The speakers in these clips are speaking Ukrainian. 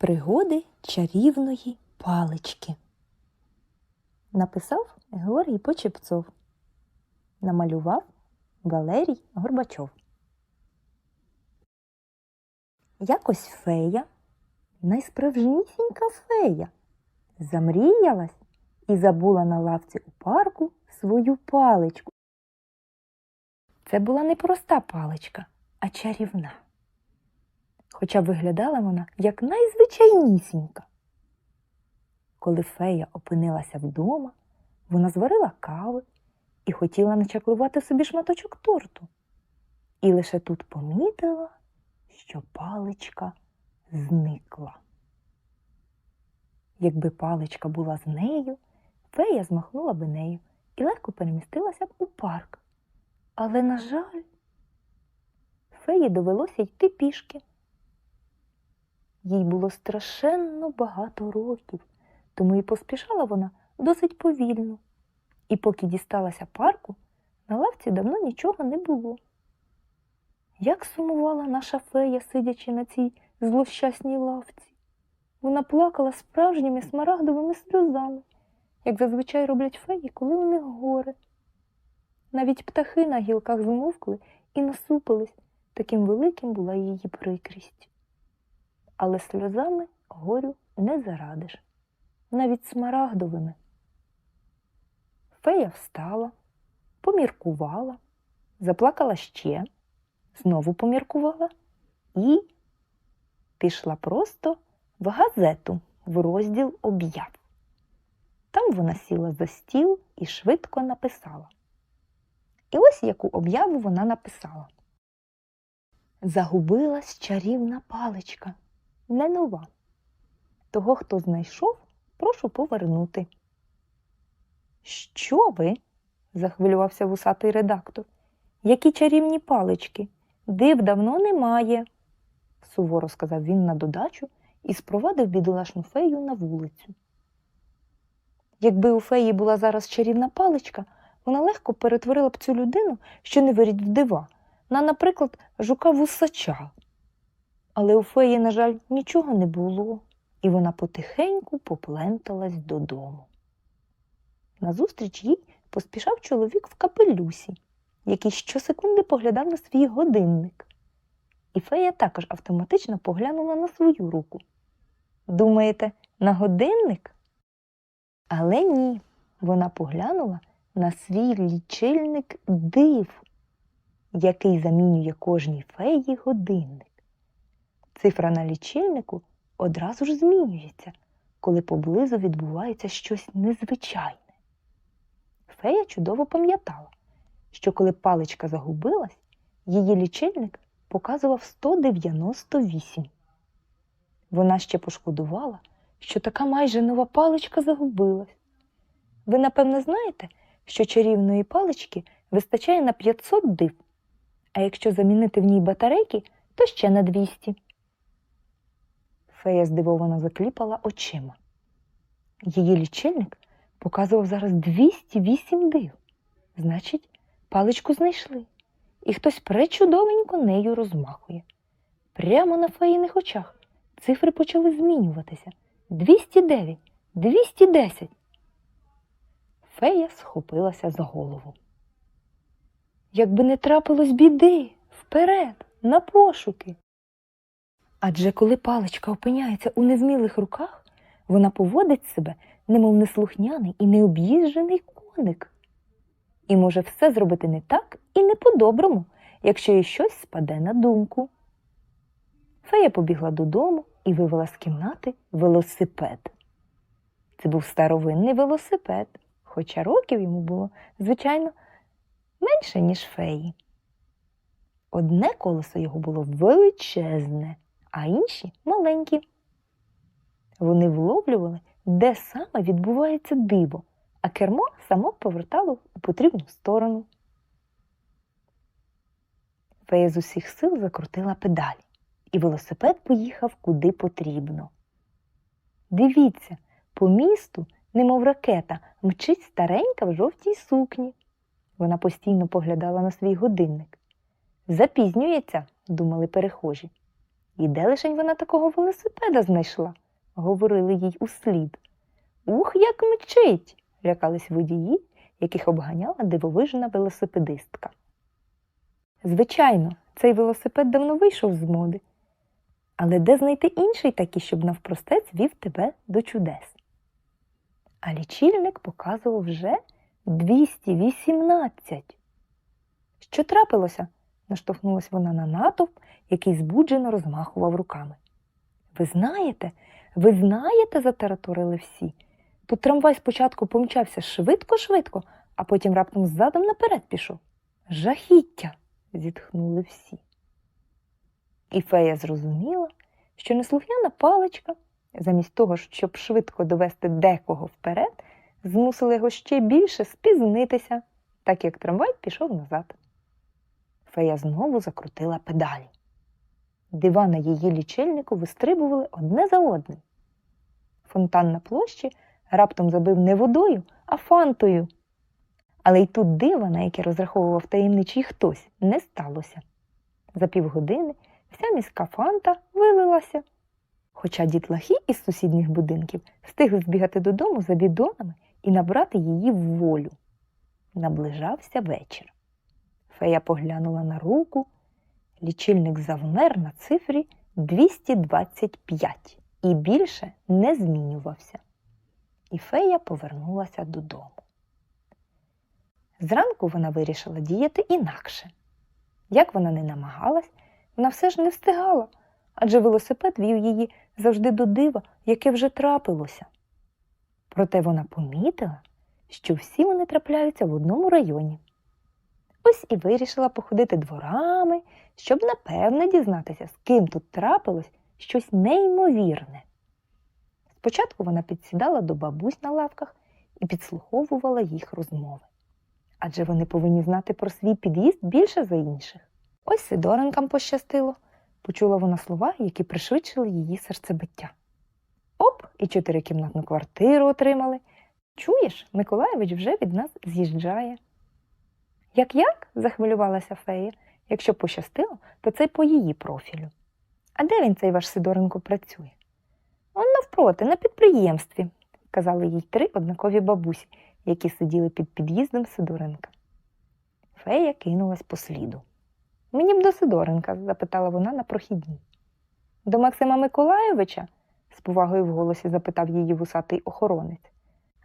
Пригоди чарівної палички. Написав Георгій Почепцов. Намалював Валерій Горбачов. Якось фея, найсправжнісінька фея, замріялась і забула на лавці у парку свою паличку. Це була не проста паличка, а чарівна. Хоча виглядала вона як найзвичайнісінька. Коли фея опинилася вдома, вона зварила кави і хотіла начаклувати собі шматочок торту. І лише тут помітила, що паличка зникла. Якби паличка була з нею, фея змахнула би нею і легко перемістилася б у парк. Але, на жаль, феї довелося йти пішки. Їй було страшенно багато років, тому і поспішала вона досить повільно. І поки дісталася парку, на лавці давно нічого не було. Як сумувала наша фея, сидячи на цій злощасній лавці. Вона плакала справжніми смарагдовими сльозами, як зазвичай роблять феї, коли у них горе. Навіть птахи на гілках змовкли і насупились, таким великим була її прикрість. Але сльозами горю не зарадиш, навіть смарагдовими. Фея встала, поміркувала, заплакала ще, знову поміркувала і пішла просто в газету в розділ об'яв. Там вона сіла за стіл і швидко написала. І ось яку об'яву вона написала. Загубилась чарівна паличка, не нова. Того, хто знайшов, прошу повернути. Що ви? захвилювався вусатий редактор. Які чарівні палички? Див давно немає, суворо сказав він на додачу і спровадив бідолашну фею на вулицю. Якби у феї була зараз чарівна паличка, вона легко перетворила б цю людину, що не вірить в дива, на, наприклад, жука вусача. Але у феї, на жаль, нічого не було, і вона потихеньку попленталась додому. Назустріч їй поспішав чоловік в капелюсі, який щосекунди поглядав на свій годинник. І фея також автоматично поглянула на свою руку. Думаєте, на годинник? Але ні, вона поглянула на свій лічильник див, який замінює кожній феї годинник. Цифра на лічильнику одразу ж змінюється, коли поблизу відбувається щось незвичайне. Фея чудово пам'ятала, що коли паличка загубилась, її лічильник показував 198. Вона ще пошкодувала, що така майже нова паличка загубилась. Ви, напевне, знаєте, що чарівної палички вистачає на 500 див, а якщо замінити в ній батарейки, то ще на 200. Фея здивовано закліпала очима. Її лічильник показував зараз 208 див. Значить, паличку знайшли, і хтось пречудовенько нею розмахує. Прямо на феїних очах цифри почали змінюватися. 209, 210. Фея схопилася за голову. Якби не трапилось біди, вперед, на пошуки. Адже коли паличка опиняється у невмілих руках, вона поводить себе, немов неслухняний і необ'їжджений коник. І може все зробити не так і не по-доброму, якщо їй щось спаде на думку. Фея побігла додому і вивела з кімнати велосипед. Це був старовинний велосипед, хоча років йому було, звичайно, менше, ніж феї. Одне колесо його було величезне, а інші маленькі. Вони вловлювали, де саме відбувається диво, а кермо само повертало у потрібну сторону. Фея з усіх сил закрутила педалі, і велосипед поїхав куди потрібно. Дивіться, по місту, немов ракета, мчить старенька в жовтій сукні. Вона постійно поглядала на свій годинник. Запізнюється, думали перехожі. І де лишень вона такого велосипеда знайшла? говорили їй услід. Ух, як мчить! лякались водії, яких обганяла дивовижна велосипедистка. Звичайно, цей велосипед давно вийшов з моди. Але де знайти інший такий, щоб навпростець вів тебе до чудес? А лічильник показував вже 218. Що трапилося? Наштовхнулась вона на натовп, який збуджено розмахував руками. Ви знаєте, ви знаєте, затараторили всі. Тут трамвай спочатку помчався швидко-швидко, а потім раптом ззадом наперед пішов. Жахіття. зітхнули всі. І фея зрозуміла, що неслухняна паличка, замість того, щоб швидко довести декого вперед, змусила його ще більше спізнитися, так як трамвай пішов назад. Фея знову закрутила педалі. Дива на її лічильнику вистрибували одне за одним. Фонтан на площі раптом забив не водою, а фантою. Але й тут дива, на яке розраховував таємничий хтось, не сталося. За півгодини вся міська фанта вилилася. Хоча дітлахи із сусідніх будинків встигли збігати додому за бідонами і набрати її в волю. Наближався вечір. Фея поглянула на руку. Лічильник завмер на цифрі 225 і більше не змінювався. І фея повернулася додому. Зранку вона вирішила діяти інакше. Як вона не намагалась, вона все ж не встигала, адже велосипед вів її завжди до дива, яке вже трапилося. Проте вона помітила, що всі вони трапляються в одному районі. Ось і вирішила походити дворами, щоб напевне дізнатися, з ким тут трапилось щось неймовірне. Спочатку вона підсідала до бабусь на лавках і підслуховувала їх розмови. Адже вони повинні знати про свій під'їзд більше за інших. Ось Сидоренкам пощастило, почула вона слова, які пришвидшили її серцебиття. Оп, і чотирикімнатну квартиру отримали. Чуєш, Миколаєвич вже від нас з'їжджає. Як як? захвилювалася фея. Якщо пощастило, то це по її профілю. А де він цей ваш Сидоренко працює? Он навпроти, на підприємстві, казали їй три однакові бабусі, які сиділи під під'їздом Сидоренка. Фея кинулась по сліду. Мені б до Сидоренка, запитала вона на прохідній. До Максима Миколайовича? з повагою в голосі запитав її вусатий охоронець.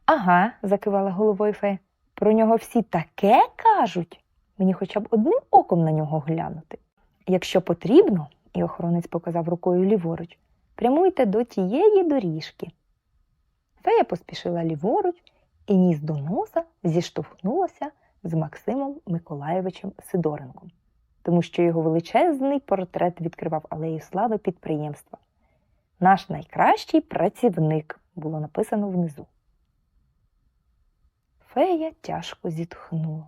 Ага, закивала головою фея. Про нього всі таке кажуть. Мені хоча б одним оком на нього глянути. Якщо потрібно, і охоронець показав рукою ліворуч, прямуйте до тієї доріжки. Фея поспішила ліворуч і ніс до носа зіштовхнулася з Максимом Миколаєвичем Сидоренком, тому що його величезний портрет відкривав алею слави підприємства. Наш найкращий працівник було написано внизу. Фея тяжко зітхнула.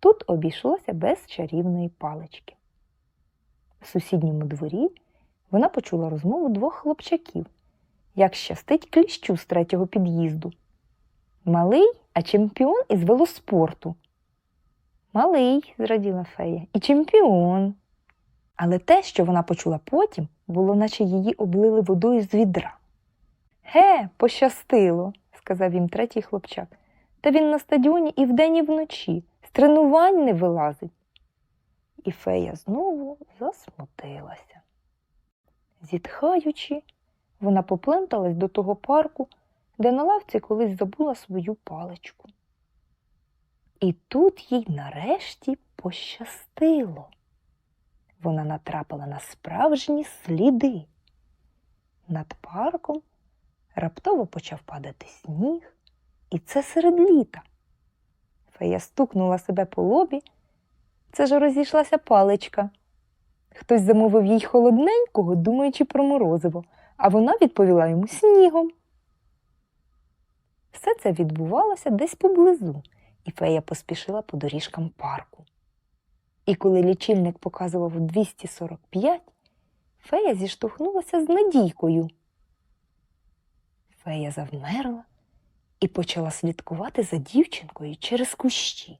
Тут обійшлося без чарівної палички. В сусідньому дворі вона почула розмову двох хлопчаків, як щастить кліщу з третього під'їзду. Малий, а чемпіон із велоспорту. Малий, зраділа фея, і чемпіон. Але те, що вона почула потім, було, наче її облили водою з відра. Ге, пощастило, сказав їм третій хлопчак. Та він на стадіоні і вдень, і вночі, з тренувань не вилазить. І фея знову засмутилася. Зітхаючи, вона попленталась до того парку, де на лавці колись забула свою паличку. І тут їй нарешті пощастило. Вона натрапила на справжні сліди. Над парком раптово почав падати сніг, і це серед літа. Фея стукнула себе по лобі. Це ж розійшлася паличка. Хтось замовив їй холодненького, думаючи про морозиво, а вона відповіла йому снігом. Все це відбувалося десь поблизу, і фея поспішила по доріжкам парку. І коли лічильник показував 245, фея зіштовхнулася з надійкою. Фея завмерла і почала слідкувати за дівчинкою через кущі.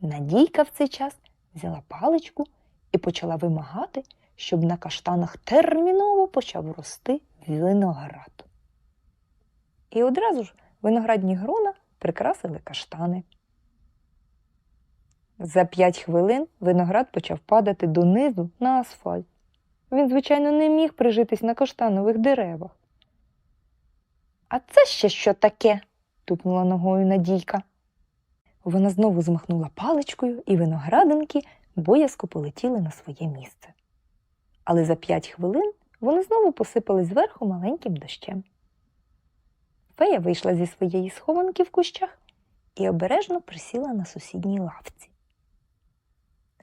Надійка в цей час взяла паличку і почала вимагати, щоб на каштанах терміново почав рости виноград. І одразу ж виноградні грона прикрасили каштани. За п'ять хвилин виноград почав падати донизу на асфальт. Він, звичайно, не міг прижитись на каштанових деревах. А це ще що таке? тупнула ногою Надійка. Вона знову змахнула паличкою, і виноградинки боязко полетіли на своє місце. Але за п'ять хвилин вони знову посипались зверху маленьким дощем. Фея вийшла зі своєї схованки в кущах і обережно присіла на сусідній лавці.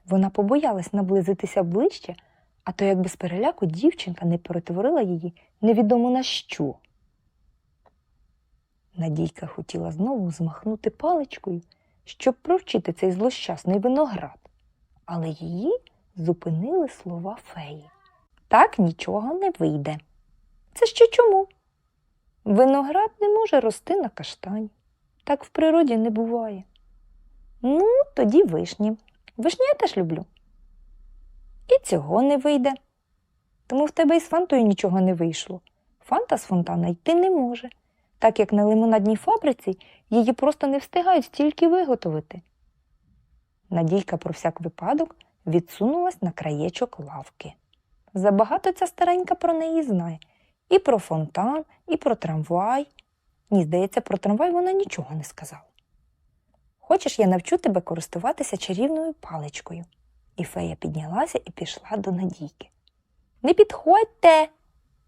Вона побоялась наблизитися ближче, а то якби з переляку дівчинка не перетворила її невідомо на що. Надійка хотіла знову змахнути паличкою, щоб провчити цей злощасний виноград, але її зупинили слова феї. Так нічого не вийде. Це ще чому? Виноград не може рости на каштані. Так в природі не буває. Ну, тоді вишні. Вишні я теж люблю. І цього не вийде. Тому в тебе із фантою нічого не вийшло. Фанта з фонтана йти не може, так як на лимонадній фабриці її просто не встигають стільки виготовити. Надійка про всяк випадок відсунулась на краєчок лавки. Забагато ця старенька про неї знає. І про фонтан, і про трамвай. Ні, здається, про трамвай вона нічого не сказала. Хочеш, я навчу тебе користуватися чарівною паличкою. І фея піднялася і пішла до Надійки. Не підходьте.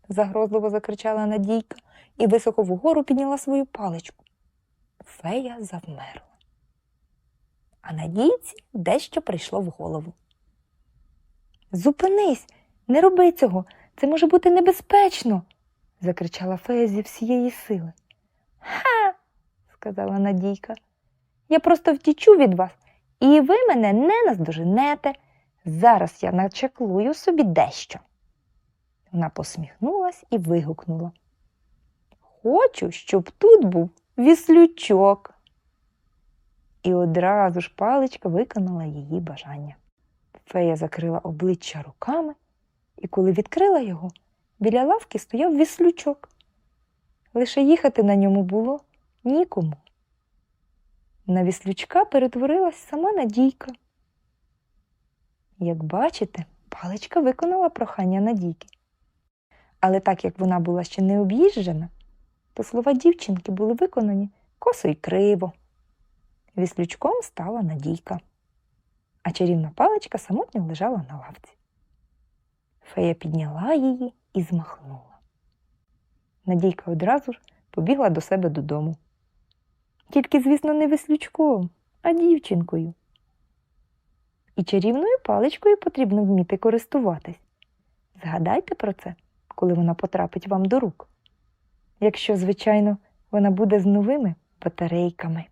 Загрозливо закричала Надійка і високо вгору підняла свою паличку. Фея завмерла. А Надійці дещо прийшло в голову. Зупинись, не роби цього, це може бути небезпечно, закричала фея зі всієї сили. Ха, сказала Надійка. Я просто втічу від вас, і ви мене не наздоженете. Зараз я начеклую собі дещо. Вона посміхнулась і вигукнула. Хочу, щоб тут був віслючок. І одразу ж паличка виконала її бажання. Фея закрила обличчя руками, і коли відкрила його, біля лавки стояв віслючок. Лише їхати на ньому було нікому. На віслючка перетворилась сама Надійка. Як бачите, паличка виконала прохання Надійки. Але так як вона була ще не об'їжджена, то слова дівчинки були виконані косо й криво. Віслючком стала Надійка, а чарівна паличка самотньо лежала на лавці. Фея підняла її і змахнула. Надійка одразу ж побігла до себе додому. Тільки, звісно, не веслючком, а дівчинкою. І чарівною паличкою потрібно вміти користуватись. Згадайте про це, коли вона потрапить вам до рук. Якщо, звичайно, вона буде з новими батарейками.